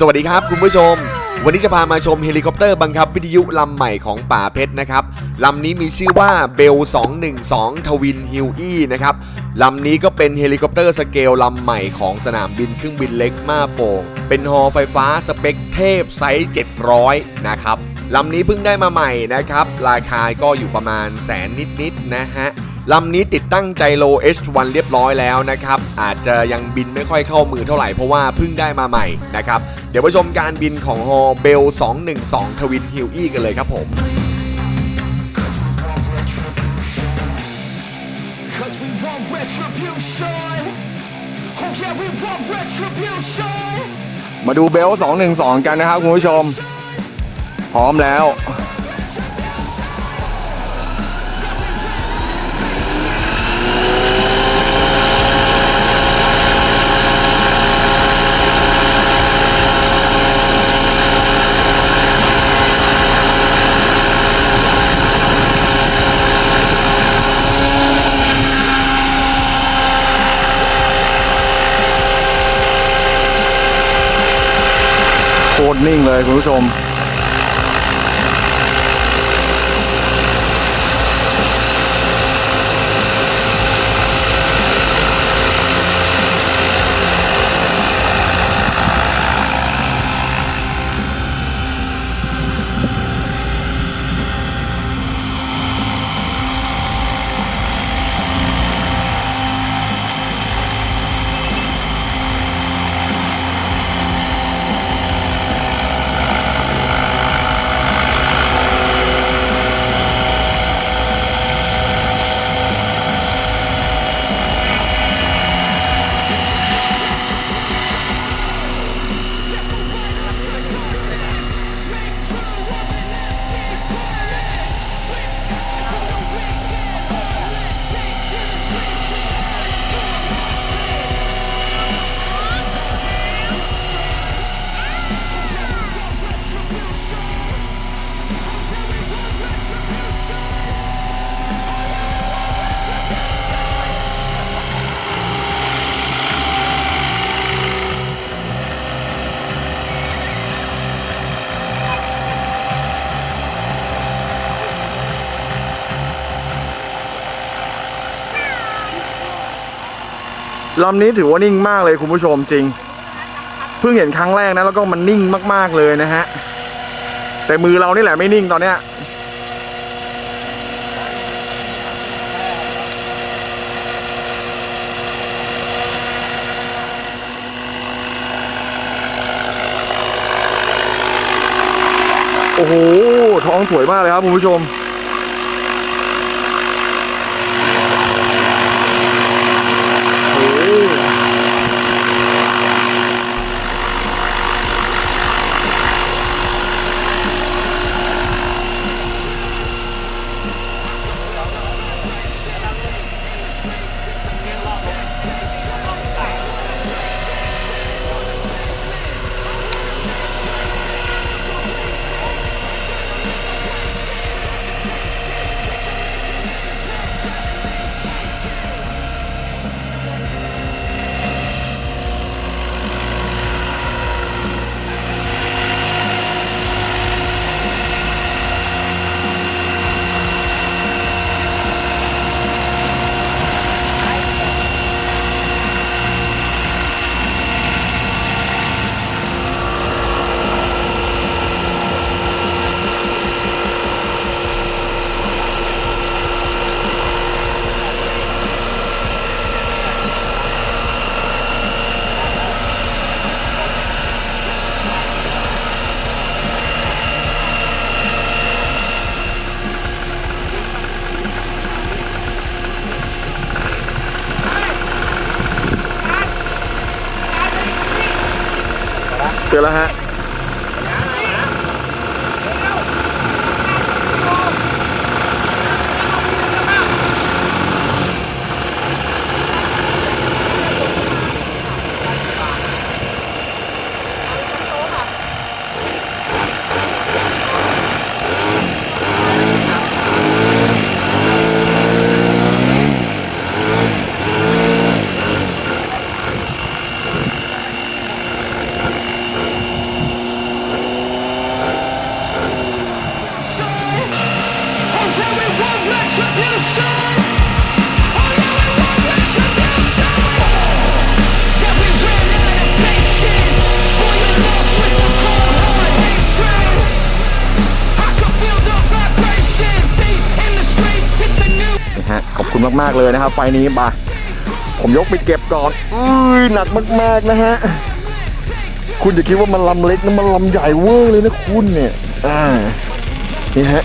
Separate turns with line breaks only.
สวัสดีครับคุณผู้ชม วันนี้จะพามาชมเฮลิคอปเตอร์บังคับวิทยุลำใหม่ของป่าเพชรนะครับลำนี้มีชื่อว่าเบล 212 ทวินฮิลอี้นะครับลำนี้ก็เป็นเฮลิคอปเตอร์สเกลลำใหม่ของสนามบินเครื่องบินเล็กมาโป่งเป็นฮอไฟฟ้าสเปคเทพไซส์ 700 นะครับลำนี้เพิ่งได้มาใหม่นะครับ ราคาก็อยู่ประมาณแสนนิดๆนะฮะ ลำนี้ติดตั้งไจโร H1 เรียบร้อยแล้วนะครับ อาจจะยังบินไม่ค่อยเข้ามือเท่าไหร่เพราะว่าเพิ่งได้มาใหม่นะครับ เดี๋ยวไปชมการบินของฮอเบล 212 ทวินฮิลอี้กันเลยครับผม
Cause we want retribution. Oh yeah, we want retribution.
มาดูเบล 212 กันนะครับคุณผู้ชม พร้อมแล้ว คตรนิ่งเลยคุณผู้ชม ลำนี้ถือว่านิ่งมากเลยคุณผู้ชมจริง เพิ่งเห็นครั้งแรกนะแล้วก็มันนิ่งมากๆเลยนะฮะ แต่มือเรานี่แหละไม่นิ่งตอนเนี้ยโอ้โหท้องสวยมากเลยครับคุณผู้ชม เจอแล้วฮะ คุณมากๆเลยนะครับ ไฟนี้มาผมยกไปเก็บก่อนอื้อหนักมากๆนะฮะ คุณอย่าคิดว่ามันลำเล็กนะมันลำใหญ่เวอร์เลยนะคุณเนี่ย อ่า นี่ฮะ